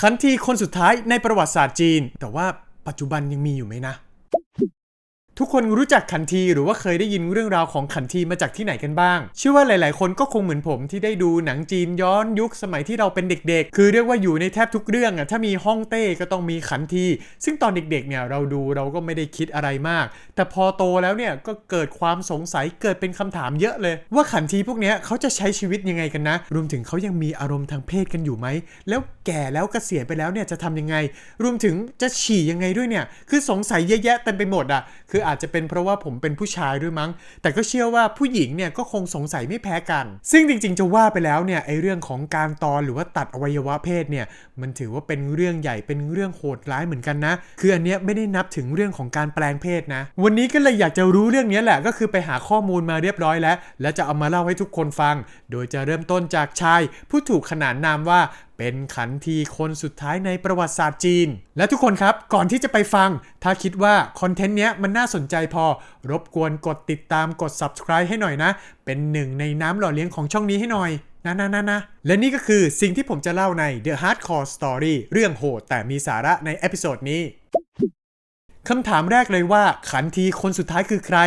ขันทีคนสุดท้ายในประวัติศาสตร์จีน แต่ว่าปัจจุบันยังมีอยู่ไหมนะ ทุกคนรู้จักขันทีหรือว่าเคยได้ยินเรื่องราวของขันทีมาจากที่ไหนกันบ้าง เชื่อว่าหลาย ๆ คนก็คงเหมือนผมที่ได้ดูหนังจีนย้อนยุคสมัยที่เราเป็นเด็ก ๆ คือเรียกว่าอยู่ในแทบทุกเรื่องอะถ้ามีฮ่องเต้ก็ต้องมีขันที ซึ่งตอนเด็ก ๆ เนี่ยเราดูเราก็ไม่ได้คิดอะไรมาก แต่พอโตแล้วเนี่ยก็เกิดความสงสัยเกิดเป็นคำถามเยอะเลย ว่าขันทีพวกเนี้ยเขาจะใช้ชีวิตยังไงกันนะ รวมถึงเขายังมีอารมณ์ทางเพศกันอยู่ไหม แล้วแก่แล้วเกษียณไปแล้วเนี่ยจะทำยังไง รวมถึงจะฉี่ยังไงด้วยเนี่ย คือสงสัยเยอะแยะเต็มไปหมดอะ คืออาจจะเป็นเพราะว่าผมเป็นผู้ชายด้วยมั้ง แต่ก็เชื่อว่าผู้หญิงเนี่ยก็คงสงสัยไม่แพ้กัน ซึ่งจริงๆ จะว่าไปแล้วเนี่ยไอเรื่องของการตอนหรือว่าตัดอวัยวะเพศเนี่ยมันถือว่าเป็นเรื่องใหญ่เป็นเรื่องโหดร้ายเหมือนกันนะ คืออันเนี้ยไม่ได้นับถึงเรื่องของการแปลงเพศนะ วันนี้ก็เลยอยากจะรู้เรื่องนี้แหละ ก็คือไปหาข้อมูลมาเรียบร้อยแล้ว และจะเอามาเล่าให้ทุกคนฟัง โดยจะเริ่มต้นจากชาย ผู้ถูกขนานนามว่า เป็นขันทีคนสุดท้ายในประวัติศาสตร์จีน และทุกคนครับก่อนที่จะไปฟัง ถ้าคิดว่าคอนเทนต์เนี้ยมันน่าสนใจพอ รบกวนกดติดตามกด subscribe ให้หน่อยนะ เป็นหนึ่งในน้ำหล่อเลี้ยงของช่องนี้ให้หน่อยนะนะนะนะและนี่ก็คือสิ่งที่ผมจะเล่าใน The Hardcore Story เรื่องโหดแต่มีสาระในเอพิโซดนี้ คำถามแรกเลยว่าขันทีคนสุดท้ายคือใคร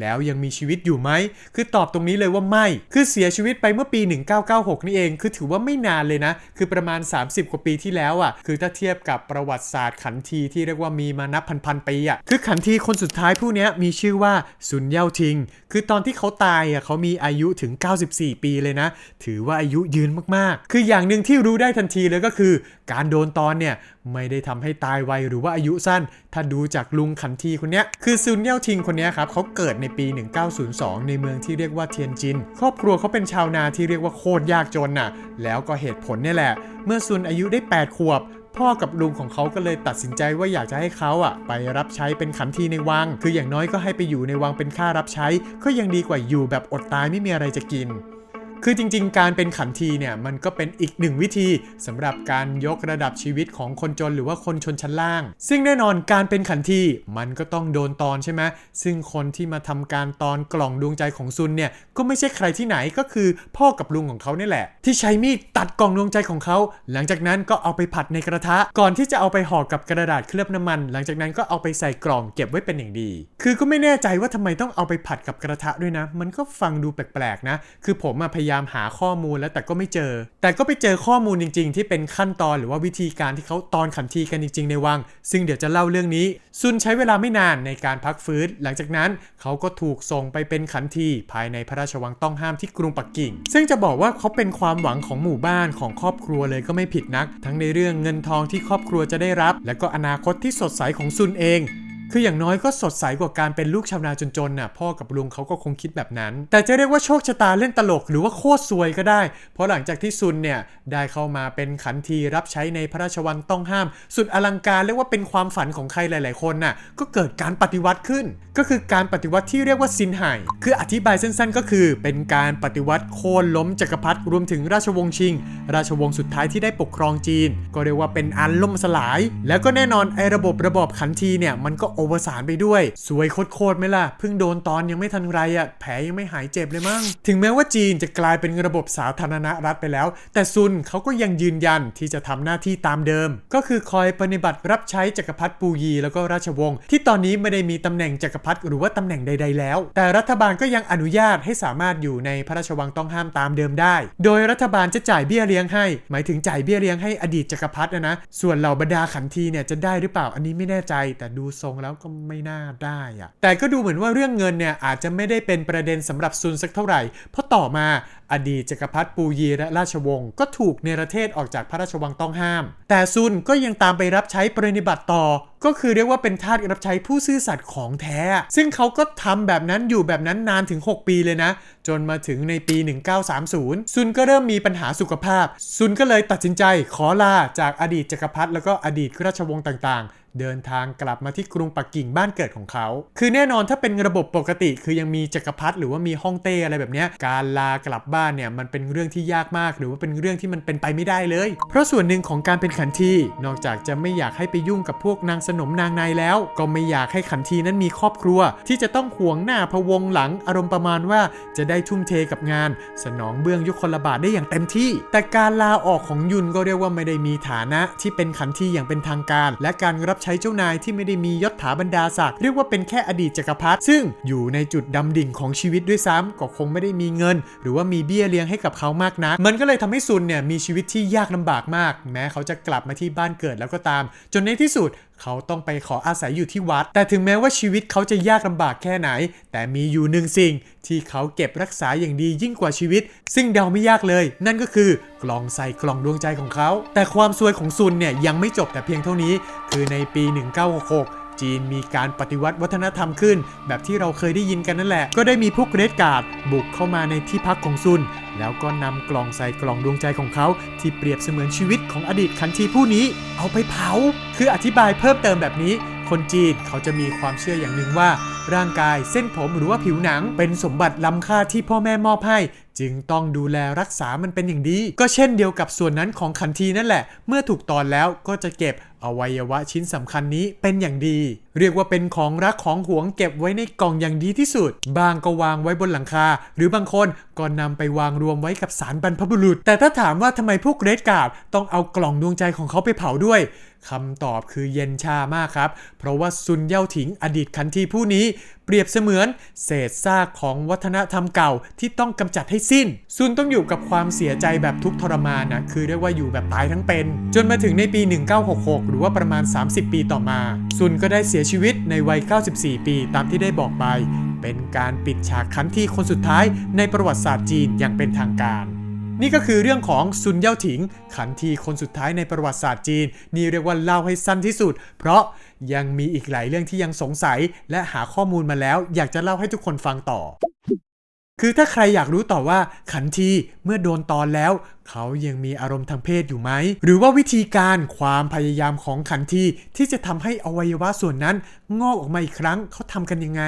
แล้วยังมีชีวิตอยู่ไหม คือตอบตรงนี้เลยว่าไม่ คือเสียชีวิตไปเมื่อปี 1996 นี่เอง คือถือว่าไม่นานเลยนะ คือประมาณ 30 กว่าปีที่แล้วอะ คือถ้าเทียบกับประวัติศาสตร์ขันทีที่เรียกว่ามีมานับพันๆปีอะ คือขันทีคนสุดท้ายผู้นี้มีชื่อว่าซุนเย่าทิง คือตอนที่เขาตายอะเขามีอายุถึง 94 ปีเลยนะ ถือว่าอายุยืนมากๆ คืออย่างหนึ่งที่รู้ได้ทันทีเลยก็คือ การโดนตอนเนี่ยไม่ได้ทำให้ตายไวหรือว่าอายุสั้น ถ้าดูจากลุงขันทีคนเนี้ยคือซุนเย่าทิงคนนี้ครับเขาเกิดในปี 1902 ในเมืองที่เรียกว่าเทียนจิน ครอบครัวเขาเป็นชาวนาที่เรียกว่าโคตรยากจนน่ะ แล้วก็เหตุผลนี่แหละ เมื่อซุนอายุได้ 8 ขวบพ่อกับลุงของเขาก็เลยตัดสินใจว่าอยากจะให้เขาอะ ไปรับใช้เป็นขันทีในวัง คืออย่างน้อยก็ให้ไปอยู่ในวังเป็นค่ารับใช้ ก็ยังดีกว่าอยู่แบบอดตายไม่มีอะไรจะกิน คือจริง ๆ การเป็นขันทีเนี่ยมันก็เป็นอีกหนึ่งวิธีสำหรับการยกระดับชีวิตของคนจนหรือว่าคนชนชั้นล่าง ซึ่งแน่นอนการเป็นขันทีมันก็ต้องโดนตอนใช่ไหมซึ่งคนที่มาทำการตอนกล่องดวงใจของซุนเนี่ยก็ไม่ใช่ใครที่ไหนก็คือพ่อกับลุงของเขาเนี่ยแหละ ที่ใช้มีดตัดกล่องดวงใจของเขา หลังจากนั้นก็เอาไปผัดในกระทะ ก่อนที่จะเอาไปห่อกับกระดาษเคลือบน้ำมัน หลังจากนั้นก็เอาไปใส่กล่องเก็บไว้เป็นอย่างดี คือก็ไม่แน่ใจว่าทำไมต้องเอาไปผัดกับกระทะด้วยนะ มันก็ฟังดูแปลกๆนะ คือผมอะพยายามหาข้อมูลแล้วแต่ก็ไม่เจอ แต่ก็ไปเจอข้อมูลจริง ๆ ที่เป็นขั้นตอนหรือว่าวิธีการที่เขาตอนขันทีกันจริง ๆ ในวัง ซึ่งเดี๋ยวจะเล่าเรื่องนี้ ซุนใช้เวลาไม่นานในการพักฟื้น หลังจากนั้นเขาก็ถูกส่งไปเป็นขันทีภายในพระราชวังต้องห้ามที่กรุงปักกิ่ง ซึ่งจะบอกว่าเขาเป็นความหวังของหมู่บ้านของครอบครัวเลยก็ไม่ผิดนัก ทั้งในเรื่องเงินทองที่ครอบครัวจะได้รับ และก็อนาคตที่สดใสของซุนเอง คืออย่างน้อยก็สดใสกว่าการเป็นลูกชาวนาจนๆน่ะ พ่อกับลุงเขาก็คงคิดแบบนั้น แต่จะเรียกว่าโชคชะตาเล่นตลกหรือว่าโคตรซวยก็ได้ เพราะหลังจากที่ซุนเนี่ยได้เข้ามาเป็นขันทีรับใช้ในพระราชวังต้องห้าม สุดอลังการเรียกว่าเป็นความฝันของใครหลาย ๆ คนน่ะ ก็เกิดการปฏิวัติขึ้น ก็คือการปฏิวัติที่เรียกว่าซินไห่คืออธิบายสั้น ๆ ก็คือ เป็นการปฏิวัติโค่นล้มจักรพรรดิรวมถึงราชวงศ์ชิง ราชวงศ์สุดท้ายที่ได้ปกครองจีน ก็เรียกว่าเป็นอันล่มสลาย แล้วก็แน่นอนไอ้ระบบระบอบขันทีเนี่ยมันก็โอเวอร์สารไปด้วย สวยโคตรๆไหมล่ะ เพิ่งโดนตอนยังไม่ทันไรอะ่ะ แผลยังไม่หายเจ็บเลยมั้ง ถึงแม้ว่าจีนจะกลายเป็นระบบสาธารณรัฐไปแล้ว แต่ซุนเขาก็ยังยืนยันที่จะทำหน้าที่ตามเดิม ก็คือคอยปฏิบัติรับใช้จักรพรรดิปูยีแล้วก็ราชวงศ์ที่ตอนนี้ไม่ได้มีตำแหน่งจักรพรรดิหรือว่าตำแหน่งใด ๆ แล้ว แต่รัฐบาลก็ยังอนุญาตให้สามารถอยู่ในพระราชวังต้องห้ามตามเดิมได้ โดยรัฐบาลจะจ่ายเบี้ยเลี้ยงให้ หมายถึงจ่ายเบี้ยเลี้ยงให้อดีตจักรพรรดินะนะส่วนเหล่าบรรดาขันทีเนี่ยจะได้หรือเปล่าอันนี้ไม่แน่ใจ แต่ดูทรงแล้วแล้วก็ไม่น่าได้อะแต่ก็ดูเหมือนว่าเรื่องเงินเนี่ยอาจจะไม่ได้เป็นประเด็นสำหรับซุนสักเท่าไหร่ เพราะต่อมาอดีตจักรพรรดิปูยีและราชวงศ์ก็ถูกเนรเทศออกจากพระราชวังต้องห้าม แต่ซุนก็ยังตามไปรับใช้ปรินิบัติต่อ ก็คือเรียกว่าเป็นทาสรับใช้ผู้ซื่อสัตย์ของแท้ ซึ่งเขาก็ทำแบบนั้นอยู่แบบนั้นนานถึง 6 ปีเลยนะ จนมาถึงในปี 1930 ซุนก็เริ่มมีปัญหาสุขภาพ ซุนก็เลยตัดสินใจขอลาจากอดีตจักรพรรดิแล้วก็อดีตราชวงศ์ต่างๆ เดินทางกลับมาที่กรุงปักกิ่งบ้านเกิดของเขา คือแน่นอนถ้าเป็นระบบปกติ คือยังมีจักรพรรดิหรือว่ามีฮ่องเต้อะไรแบบนี้การลากลับบ้านเนี่ยมันเป็นเรื่องที่ยากมาก หรือว่าเป็นเรื่องที่มันเป็นไปไม่ได้เลย เพราะส่วนหนึ่งของการเป็นขันทีนอกจากจะไม่อยากให้ไปยุ่งกับพวกนางสนมนางในแล้ว ก็ไม่อยากให้ขันทีนั้นมีครอบครัว ที่จะต้องห่วงหน้าพะวงหลังอารมณ์ประมาณว่าจะได้ทุ่มเทกับงาน สนองเบื้องยุคลบาทได้อย่างเต็มที่ แต่การลาออกของยุนก็เรียกว่าไม่ได้มีฐานะที่เป็นขันทีอย่างเป็นทางการ และการรับใช้เจ้านายที่ไม่ได้มียศถาบรรดาศักดิ์เรียกว่าเป็นแค่อดีตจักรพรรดิซึ่งอยู่ในจุดดำดิ่งของชีวิตด้วยซ้ำก็คงไม่ได้มีเงิน หรือว่ามีเบี้ยเลี้ยงให้กับเขามากนักมันก็เลยทำให้ซุนเนี่ยมีชีวิตที่ยากลำบากมาก แม้เขาจะกลับมาที่บ้านเกิดแล้วก็ตาม จนในที่สุดเขาต้องไปขออาศัยอยู่ที่วัด แต่ถึงแม้ว่าชีวิตเขาจะยากลำบากแค่ไหน แต่มีอยู่หนึ่งสิ่งที่เขาเก็บรักษาอย่างดียิ่งกว่าชีวิต ซึ่งเดาไม่ยากเลย นั่นก็คือกล่องใส่กล่องดวงใจของเขา แต่ความซวยของซุนเนี่ยยังไม่จบแต่เพียงเท่านี้ คือในปี 1966 จีนมีการปฏิวัติวัฒนธรรมขึ้น แบบที่เราเคยได้ยินกันนั่นแหละ ก็ได้มีพวกเรดการ์ดบุกเข้ามาในที่พักของซุน แล้วก็นำกล่องใส่กล่องดวงใจของเขา ที่เปรียบเสมือนชีวิตของอดีตคันทีผู้นี้ เอาไปเผา คืออธิบายเพิ่มเติมแบบนี้ คนจีนเขาจะมีความเชื่ออย่างหนึ่งว่า ร่างกายเส้นผมหรือว่าผิวหนัง เป็นสมบัติล้ำค่าที่พ่อแม่มอบให้จึงต้องดูแลรักษามันเป็นอย่างดี ก็เช่นเดียวกับส่วนนั้นของขันทีนั่นแหละ เมื่อถูกตอนแล้วก็จะเก็บอวัยวะชิ้นสำคัญนี้เป็นอย่างดี เรียกว่าเป็นของรักของหวงเก็บไว้ในกล่องอย่างดีที่สุด บางก็วางไว้บนหลังคา หรือบางคนก็นำไปวางรวมไว้กับสารบรรพบุรุษ แต่ถ้าถามว่าทำไมพวกเรดการ์ดต้องเอากล่องดวงใจของเขาไปเผาด้วยคำตอบคือเย็นชามากครับ เพราะว่าซุนเย่าถิงอดีตคันทีผู้นี้ เปรียบเสมือน เศษซากของวัฒนธรรมเก่าที่ต้องกำจัดให้สิ้น ซุนต้องอยู่กับความเสียใจแบบทุกข์ทรมานนะคือเรียกว่าอยู่แบบตายทั้งเป็น จนมาถึงในปี 1966หรือว่าประมาณ 30 ปีต่อมา ซุนก็ได้เสียชีวิตในวัย 94 ปีตามที่ได้บอกไป เป็นการปิดฉากคันที่คนสุดท้ายในประวัติศาสตร์จีนอย่างเป็นทางการ นี่ก็คือเรื่องของซุนเย่าถิง ขันทีคนสุดท้ายในประวัติศาสตร์จีน นี่เรียกว่าเล่าให้สั้นที่สุด เพราะยังมีอีกหลายเรื่องที่ยังสงสัย และหาข้อมูลมาแล้ว อยากจะเล่าให้ทุกคนฟังต่อ คือถ้าใครอยากรู้ต่อว่าขันทีเมื่อโดนตอนแล้ว เขายังมีอารมณ์ทางเพศอยู่ไหม หรือว่าวิธีการความพยายามของขันทีที่จะทำให้อวัยวะส่วนนั้นงอกออกมาอีกครั้งเขาทำกันยังไง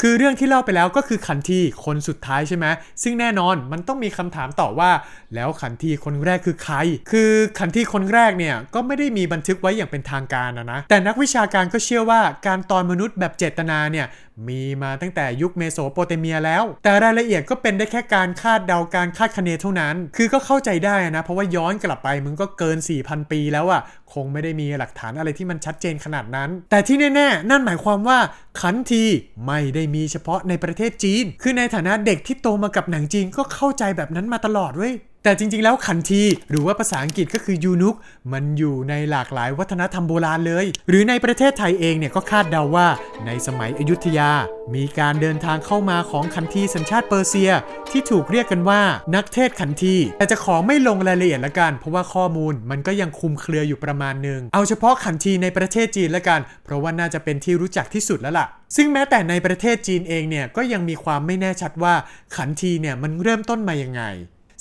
คือเรื่องที่เล่าไปแล้วก็คือขันทีคนสุดท้ายใช่ไหมซึ่งแน่นอนมันต้องมีคำถามต่อว่า แล้วขันทีคนแรกคือใคร คือขันทีคนแรกเนี่ยก็ไม่ได้มีบันทึกไว้อย่างเป็นทางการนะนะแต่นักวิชาการก็เชื่อว่าการตอนมนุษย์แบบเจตนาเนี่ย มีมาตั้งแต่ยุคเมโสโปเตเมียแล้ว แต่รายละเอียดก็เป็นได้แค่การคาดเดาการคาดคะเนเท่านั้น คือก็เข้าใจได้นะ เพราะว่าย้อนกลับไปมึงก็เกิน 4,000 ปีแล้วอะ่ะคงไม่ได้มีหลักฐานอะไรที่มันชัดเจนขนาดนั้น แต่ที่แน่ๆ นั่นหมายความว่าขันทีไม่ได้มีเฉพาะในประเทศจีน คือในฐานะเด็กที่โตมากับหนังจีนก็เข้าใจแบบนั้นมาตลอดเว้ย แต่จริงๆ แล้วขันทีหรือว่าภาษาอังกฤษก็คือยูนุกมันอยู่ในหลากหลายวัฒนธรรมโบราณเลย หรือในประเทศไทยเองเนี่ยก็คาดเดาว่า ในสมัยอยุธยา มีการเดินทางเข้ามาของขันทีสัญชาติเปอร์เซีย ที่ถูกเรียกกันว่านักเทศขันที แต่จะขอไม่ลงรายละเอียดละกัน เพราะว่าข้อมูลมันก็ยังคลุมเครืออยู่ประมาณหนึ่งเอาเฉพาะขันทีในประเทศจีนละกัน เพราะว่าน่าจะเป็นที่รู้จักที่สุดแล้วล่ะซึ่งแม้แต่ในประเทศจีนเองเนี่ยก็ยังมีความไม่แน่ชัดว่าขันทีเนี่ยมันเริ่มต้นมายังไง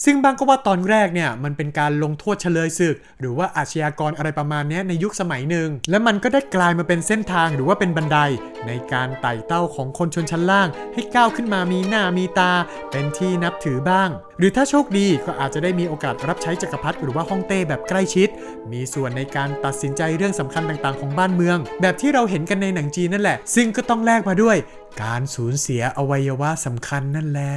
ซึ่งบางก็ว่าตอนแรกเนี่ยมันเป็นการลงโทษเฉลยศึก หรือว่าอาชญากรอะไรประมาณนี้ในยุคสมัยหนึ่ง และมันก็ได้กลายมาเป็นเส้นทางหรือว่าเป็นบันได ในการไต่เต้าของคนชนชั้นล่าง ให้ก้าวขึ้นมามีหน้ามีตา เป็นที่นับถือบ้าง หรือถ้าโชคดีก็อาจจะได้มีโอกาสรับใช้จักรพรรดิหรือว่าฮ่องเต้แบบใกล้ชิด มีส่วนในการตัดสินใจเรื่องสำคัญต่างๆ ของบ้านเมือง แบบที่เราเห็นกันในหนังจีนนั่นแหละ ซึ่งก็ต้องแลกมาด้วย การสูญเสียอวัยวะสำคัญนั่นแหละ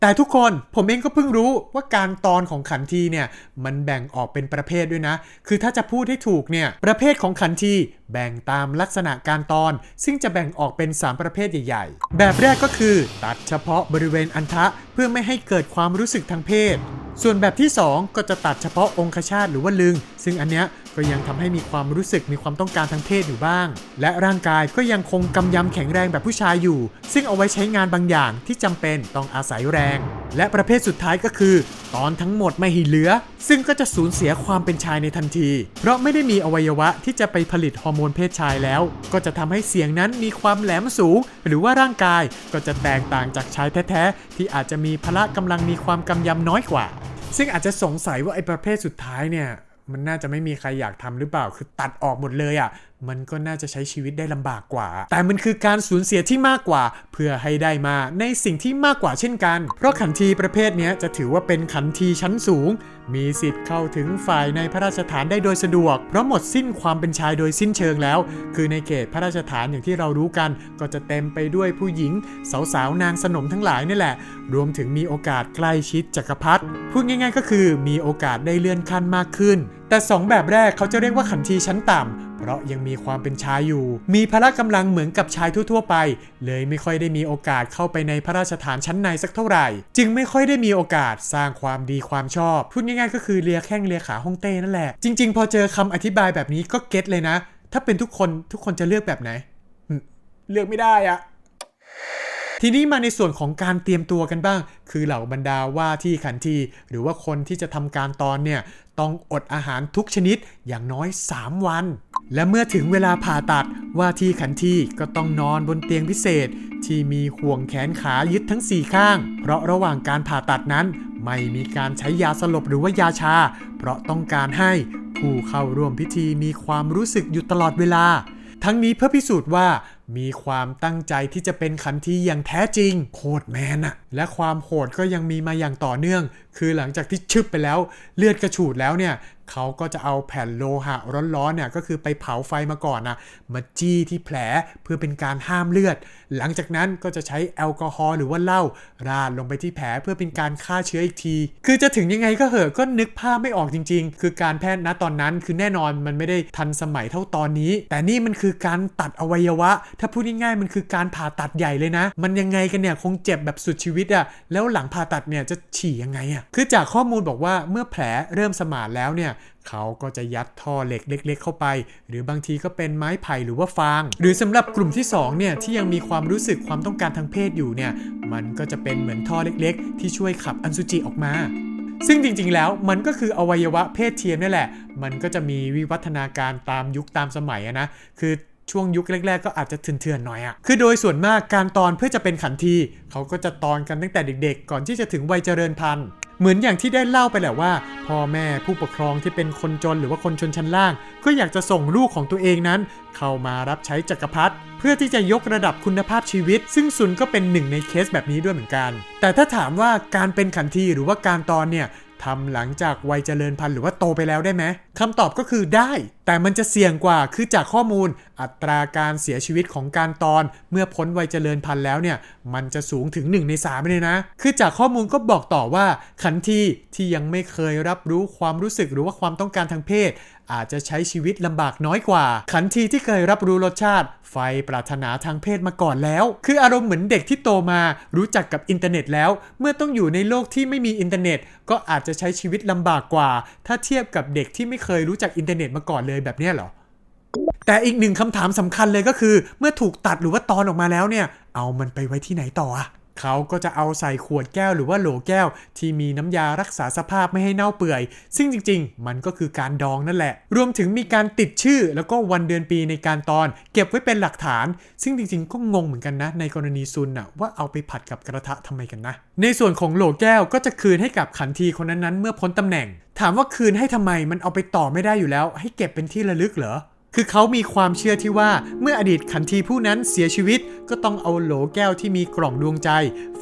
แต่ทุกคนผมเองก็เพิ่งรู้ว่าการตอนของขันทีเนี่ยมันแบ่งออกเป็นประเภทด้วยนะ คือถ้าจะพูดให้ถูกเนี่ยประเภทของขันทีแบ่งตามลักษณะการตอน ซึ่งจะแบ่งออกเป็น 3 ประเภทใหญ่ ๆ แบบแรกก็คือ ตัดเฉพาะบริเวณอันทะเพื่อไม่ให้เกิดความรู้สึกทางเพศ ส่วนแบบที่ 2 ก็จะตัดเฉพาะองคชาตหรือว่าลึง ซึ่งอันเนี้ย ก็ยังทำให้มีความรู้สึกมีความต้องการทางเพศอยู่บ้าง และร่างกายก็ยังคงกำยำแข็งแรงแบบผู้ชายอยู่ ซึ่งเอาไว้ใช้งานบางอย่างที่จำเป็นต้องอาศัยแรง และประเภทสุดท้ายก็คือ ตอนทั้งหมดไม่ห้เหลือ ซึ่งก็จะสูญเสียความเป็นชายในทันที เพราะไม่ได้มีอวัยวะที่จะไปผลิตฮอร์โมนเพศชายแล้ว ก็จะทำให้เสียงนั้นมีความแหลมสูง หรือว่าร่างกายก็จะแตกต่างจากชายแท้ๆที่อาจจะมีพละกำลังมีความกำยำน้อยกว่า ซึ่งอาจจะสงสัยว่าไอ้ประเภทสุดท้ายเนี่ย มันน่าจะไม่มีใครอยากทำหรือเปล่า คือตัดออกหมดเลยอะ่ะ มันก็น่าจะใช้ชีวิตได้ลำบากกว่า แต่มันคือการสูญเสียที่มากกว่า เพื่อให้ได้มาในสิ่งที่มากกว่าเช่นกัน เพราะขันทีประเภทนี้จะถือว่าเป็นขันทีชั้นสูง มีสิทธิ์เข้าถึงฝ่ายในพระราชฐานได้โดยสะดวก เพราะหมดสิ้นความเป็นชายโดยสิ้นเชิงแล้ว คือในเขตพระราชฐานอย่างที่เรารู้กัน ก็จะเต็มไปด้วยผู้หญิง สาวๆนางสนมทั้งหลายนี่แหละ รวมถึงมีโอกาสใกล้ชิดจักรพรรดิพูดง่าย ๆ ก็คือมีโอกาสได้เลื่อนขั้นมากขึ้น แต่สองแบบแรกเขาจะเรียกว่าขันทีชั้นต่ำ เพราะยังมีความเป็นชายอยู่ มีพละกำลังเหมือนกับชายทั่วๆไป เลยไม่ค่อยได้มีโอกาสเข้าไปในพระราชฐานชั้นในสักเท่าไหร่ จึงไม่ค่อยได้มีโอกาสสร้างความดีความชอบ พูดง่ายๆ ก็คือเลียแข้งเลียขาฮ่องเต้นั่นแหละ จริง ๆ พอเจอคำอธิบายแบบนี้ก็เก็ตเลยนะ ถ้าเป็นทุกคนทุกคนจะเลือกแบบไหน เลือกไม่ได้อะ ทีนี้มาในส่วนของการเตรียมตัวกันบ้าง คือเหล่าบรรดาว่าที่ขันทีหรือว่าคนที่จะทำการตอนเนี่ยต้องอดอาหารทุกชนิดอย่างน้อย 3 วัน และเมื่อถึงเวลาผ่าตัดว่าที่ขันทีก็ต้องนอนบนเตียงพิเศษ ที่มีห่วงแขนขายึดทั้ง 4 ข้าง เพราะระหว่างการผ่าตัดนั้น ไม่มีการใช้ยาสลบหรือว่ายาชา เพราะต้องการให้ผู้เข้าร่วมพิธีมีความรู้สึกอยู่ตลอดเวลา ทั้งนี้เพื่อพิสูจน์ว่า มีความตั้งใจที่จะเป็นขันทีอย่างแท้จริง โคตรแมนอะและความโหดก็ยังมีมาอย่างต่อเนื่อง คือหลังจากที่ชึบไปแล้วเลือดกระฉูดแล้วเนี่ยเขาก็จะเอาแผ่นโลหะร้อนๆเนี่ยก็คือไปเผาไฟมาก่อนนะมาจี้ที่แผลเพื่อเป็นการห้ามเลือด หลังจากนั้นก็จะใช้แอลกอฮอล์หรือว่าเหล้าราดลงไปที่แผลเพื่อเป็นการฆ่าเชื้ออีกที คือจะถึงยังไงก็เหอะก็นึกภาพไม่ออกจริง ๆ คือการแพทย์ณตอนนั้นคือแน่นอนมันไม่ได้ทันสมัยเท่าตอนนี้ แต่นี่มันคือการตัดอวัยวะ ถ้าพูดง่ายๆมันคือการผ่าตัดใหญ่เลยนะ มันยังไงกันเนี่ยคงเจ็บแบบสุดชีวิตอะแล้วหลังผ่าตัดเนี่ยจะฉี่ยังไงอะคือจากข้อมูลบอกว่าเมื่อแผลเริ่มสมานแล้วเนี่ยเขาก็จะยัดท่อเหล็กเล็ก ๆ เข้าไป หรือบางทีก็เป็นไม้ไผ่หรือว่าฟาง หรือสำหรับกลุ่มที่2เนี่ยที่ยังมีความรู้สึกความต้องการทางเพศอยู่เนี่ยมันก็จะเป็นเหมือนท่อเล็ก ๆ ที่ช่วยขับอันสุจิออกมาซึ่งจริงๆ แล้วมันก็คืออวัยวะเพศเทียมนี่แหละ มันก็จะมีวิวัฒนาการตามยุคตามสมัยนะ คือ ช่วงยุคแรก ๆ ก็อาจจะเถื่อนๆหน่อยอะคือโดยส่วนมากการตอนเพื่อจะเป็นขันที เขาก็จะตอนกันตั้งแต่เด็กๆ ก่อนที่จะถึงวัยเจริญพันธุ์ เหมือนอย่างที่ได้เล่าไปแหละว่า พ่อแม่ผู้ปกครองที่เป็นคนจนหรือว่าคนชนชั้นล่าง ก็อยากจะส่งลูกของตัวเองนั้น เข้ามารับใช้จักรพรรดิเพื่อที่จะยกระดับคุณภาพชีวิต ซึ่งซุนก็เป็นหนึ่งในเคสแบบนี้ด้วยเหมือนกัน แต่ถ้าถามว่าการเป็นขันทีหรือว่าการตอนเนี่ยทำหลังจากวัยเจริญพันธุ์หรือว่าโตไปแล้วได้ไหมคำตอบก็คือได้ แต่มันจะเสี่ยงกว่าคือจากข้อมูลอัตราการเสียชีวิตของการตอน เมื่อพ้นวัยเจริญพันธุ์แล้วเนี่ยมันจะสูงถึง 1 ใน3เลยนะ คือจากข้อมูลก็บอกต่อว่าขันทีที่ยังไม่เคยรับรู้ความรู้สึกหรือว่าความต้องการทางเพศ อาจจะใช้ชีวิตลำบากน้อยกว่า ขันทีที่เคยรับรู้รสชาติ ไฟปรารถนาทางเพศมาก่อนแล้ว คืออารมณ์เหมือนเด็กที่โตมา รู้จักกับอินเทอร์เน็ตแล้ว เมื่อต้องอยู่ในโลกที่ไม่มีอินเทอร์เน็ต ก็อาจจะใช้ชีวิตลำบากกว่า ถ้าเทียบกับเด็กที่ไม่เคยรู้จักอินเทอร์เน็ตมาก่อนเลยแบบเนี้ยเหรอ แต่อีกหนึ่งคำถามสำคัญเลยก็คือ เมื่อถูกตัดหรือว่าตอนออกมาแล้วเนี่ย เอามันไปไว้ที่ไหนต่ออะ เขาก็จะเอาใส่ขวดแก้วหรือว่าโหลแก้ว ที่มีน้ำยารักษาสภาพไม่ให้เน่าเปื่อย ซึ่งจริง ๆ มันก็คือการดองนั่นแหละ รวมถึงมีการติดชื่อ แล้วก็วันเดือนปีในการตอน เก็บไว้เป็นหลักฐาน ซึ่งจริง ๆ ก็งงเหมือนกันนะ ในกรณีซุนน่ะว่าเอาไปผัดกับกระทะทำไมกันนะ ในส่วนของโหลแก้วก็จะคืนให้กับขันทีคนนั้นๆเมื่อพ้นตำแหน่ง ถามว่าคืนให้ทำไมมันเอาไปต่อไม่ได้อยู่แล้ว ให้เก็บเป็นที่ระลึกเหรอ คือเขามีความเชื่อที่ว่าเมื่ออดีตขันทีผู้นั้นเสียชีวิต ก็ต้องเอาโหลแก้วที่มีกล่องดวงใจ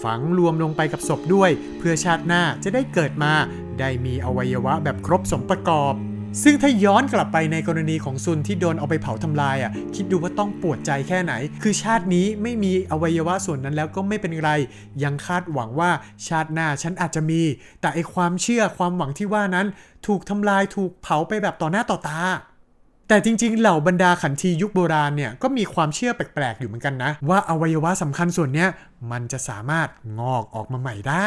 ฝังรวมลงไปกับศพด้วย เพื่อชาติหน้าจะได้เกิดมา ได้มีอวัยวะแบบครบสมประกอบ ซึ่งถ้าย้อนกลับไปในกรณีของซุนที่โดนเอาไปเผาทำลายอะคิดดูว่าต้องปวดใจแค่ไหน คือชาตินี้ไม่มีอวัยวะส่วนนั้นแล้วก็ไม่เป็นไร ยังคาดหวังว่าชาติหน้าฉันอาจจะมี แต่ไอความเชื่อความหวังที่ว่านั้น ถูกทำลายถูกเผาไปแบบต่อหน้าต่อตา แต่จริงๆ เหล่าบรรดาขันทียุคโบราณเนี่ยก็มีความเชื่อแปลกๆ อยู่เหมือนกันนะ ว่าอวัยวะสำคัญส่วนนี้มันจะสามารถงอกออกมาใหม่ได้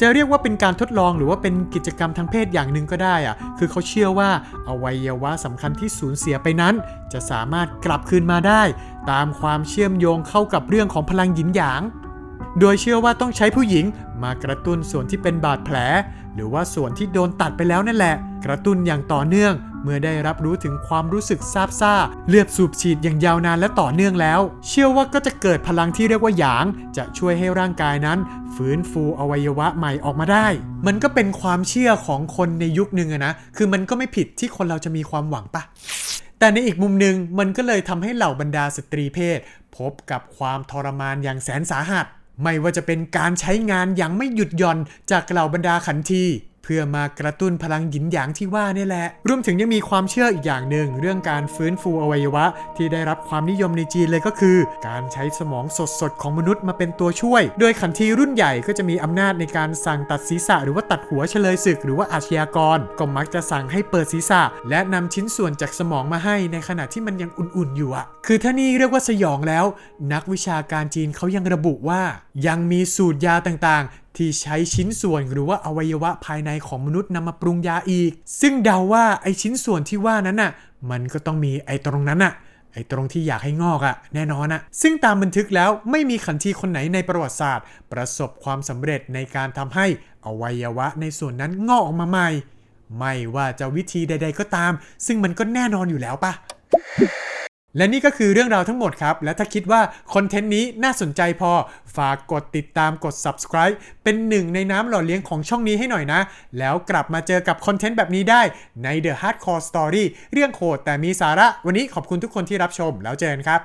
จะเรียกว่าเป็นการทดลองหรือว่าเป็นกิจกรรมทางเพศอย่างหนึ่งก็ได้อะคือเขาเชื่อว่าอวัยวะสำคัญที่สูญเสียไปนั้น จะสามารถกลับคืนมาได้ ตามความเชื่อมโยงเข้ากับเรื่องของพลังหยินหยาง โดยเชื่อว่าต้องใช้ผู้หญิงมากระตุ้นส่วนที่เป็นบาดแผล หรือว่าส่วนที่โดนตัดไปแล้วนั่นแหละ กระตุ้นอย่างต่อเนื่อง เมื่อได้รับรู้ถึงความรู้สึกซาบซ่า เลือดสูบฉีดอย่างยาวนานและต่อเนื่องแล้ว เชื่อว่าก็จะเกิดพลังที่เรียกว่าหยาง จะช่วยให้ร่างกายนั้น ฟื้นฟูอวัยวะใหม่ออกมาได้ มันก็เป็นความเชื่อของคนในยุคหนึ่งนะ คือมันก็ไม่ผิดที่คนเราจะมีความหวังปะแต่ในอีกมุมหนึ่งมันก็เลยทำให้เหล่าบรรดาสตรีเพศ พบกับความทรมานอย่างแสนสาหัส ไม่ว่าจะเป็นการใช้งานอย่างไม่หยุดหย่อนจากเหล่าบรรดาขันที เพื่อมากระตุ้นพลังหยินหยางที่ว่านี่แหละ รวมถึงยังมีความเชื่ออีกอย่างหนึ่ง เรื่องการฟื้นฟูอวัยวะ ที่ได้รับความนิยมในจีนเลยก็คือ การใช้สมองสดๆ ของมนุษย์มาเป็นตัวช่วย โดยขันทีรุ่นใหญ่ก็จะมีอำนาจในการสั่งตัดศีรษะ หรือว่าตัดหัวเฉลยศึกหรือว่าอาชญากร ก็มักจะสั่งให้เปิดศีรษะ และนำชิ้นส่วนจากสมองมาให้ในขณะที่มันยังอุ่นๆอยู่อะคือถ้านี่เรียกว่าสยองแล้ว นักวิชาการจีนเขายังระบุว่า ยังมีสูตรยาต่างๆ ที่ใช้ชิ้นส่วนหรือว่าอวัยวะภายในของมนุษย์นำมาปรุงยาอีก ซึ่งเดาว่าไอชิ้นส่วนที่ว่านั้นน่ะ มันก็ต้องมีไอตรงนั้นน่ะไอตรงที่อยากให้งอกอะแน่นอนอะซึ่งตามบันทึกแล้วไม่มีขันทีคนไหนในประวัติศาสตร์ ประสบความสำเร็จในการทำให้อวัยวะในส่วนนั้นงอกออกมาใหม่ ไม่ว่าจะวิธีใด ๆก็ตาม ซึ่งมันก็แน่นอนอยู่แล้วปะ และนี่ก็คือเรื่องราวทั้งหมดครับ และถ้าคิดว่าคอนเทนต์นี้น่าสนใจพอ ฝากกดติดตามกด subscribe เป็นหนึ่งในน้ำหล่อเลี้ยงของช่องนี้ให้หน่อยนะ แล้วกลับมาเจอกับคอนเทนต์แบบนี้ได้ใน The Hardcore Story เรื่องโคตรแต่มีสาระ วันนี้ขอบคุณทุกคนที่รับชมแล้วเจอกันครับ